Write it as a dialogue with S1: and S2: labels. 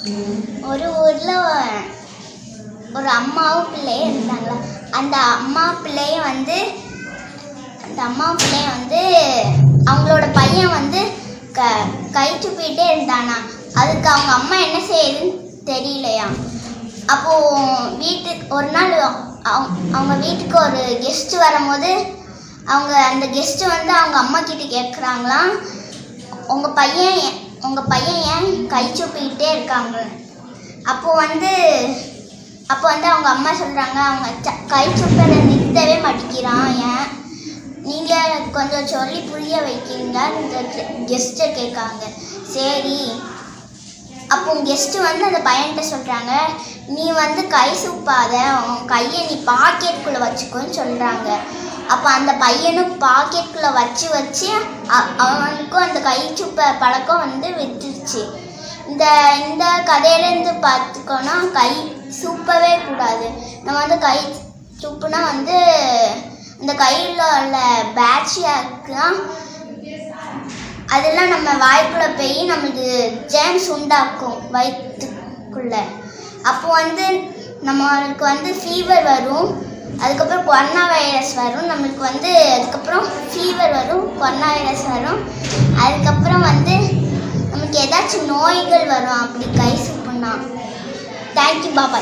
S1: ஒரு ஊரில் ஒரு அம்மாவும் பிள்ளையும் இருந்தாங்களா அந்த அம்மா பிள்ளையும் வந்து அந்த அம்மா பிள்ளையும் வந்து அவங்களோட பையன் வந்து க கை துப்பிட்டே இருந்தானா. அதுக்கு அவங்க அம்மா என்ன செய்யுதுன்னு தெரியலையா. அப்போது வீட்டுக்கு ஒரு நாள் அவங்க அவங்க வீட்டுக்கு ஒரு கெஸ்ட் வரும்போது அவங்க அந்த கெஸ்ட்டு வந்து அவங்க அம்மா கிட்ட கேட்குறாங்களாம் உங்கள் பையன் உங்கள் பையன் ஏன் கை சூப்பிக்கிட்டே இருக்காங்க? அப்போ வந்து அப்போ வந்து அவங்க அம்மா சொல்கிறாங்க அவங்க ச- கை சூப்பில் நிறுத்தவே மாட்டேங்கிறான் ஏன்? நீங்கள் கொஞ்சம் சொல்லி புரிய வைக்கிறீங்க இந்த கெஸ்ட்டை கேட்காங்க. சரி. அப்போ கெஸ்ட்டு வந்து அந்த பையன்கிட்ட சொல்கிறாங்க நீ வந்து கை சூப்பாத உன் கையை நீ பாக்கெட்டுக்குள்ளே வச்சுக்கோன்னு சொல்கிறாங்க அப்போ அந்த பையனும் பாக்கெட்டுக்குள்ளே வச்சு வச்சு அ- அவனுக்கும் அந்த கை சூப்ப பழக்கம் வந்து விட்டுருச்சு. இந்த இந்த கதையிலேருந்து பார்த்துக்கோன்னா கை சூப்பவே கூடாது. நம்ம வந்து கை சூப்புனா வந்து இந்த கையில் உள்ள பேட்சியாக்கெலாம் அதெல்லாம் நம்ம வாய்க்குள்ளே போய் நமக்கு ஜேம்ஸ் உண்டாக்கும் வயிற்றுக்குள்ள அப்போ வந்து நம்மளுக்கு வந்து ஃபீவர் வரும். அதுக்கப்புறம் கொரோனா வைரஸ் வரும். நம்மளுக்கு வந்து அதுக்கப்புறம் ஃபீவர் வரும். கொரோனா வைரஸ் வரும். அதுக்கப்புறம் வந்து நமக்கு ஏதாச்சும் நோய்கள் வரும். அப்படி கை சுப்புனா தேங்க்யூ பாபா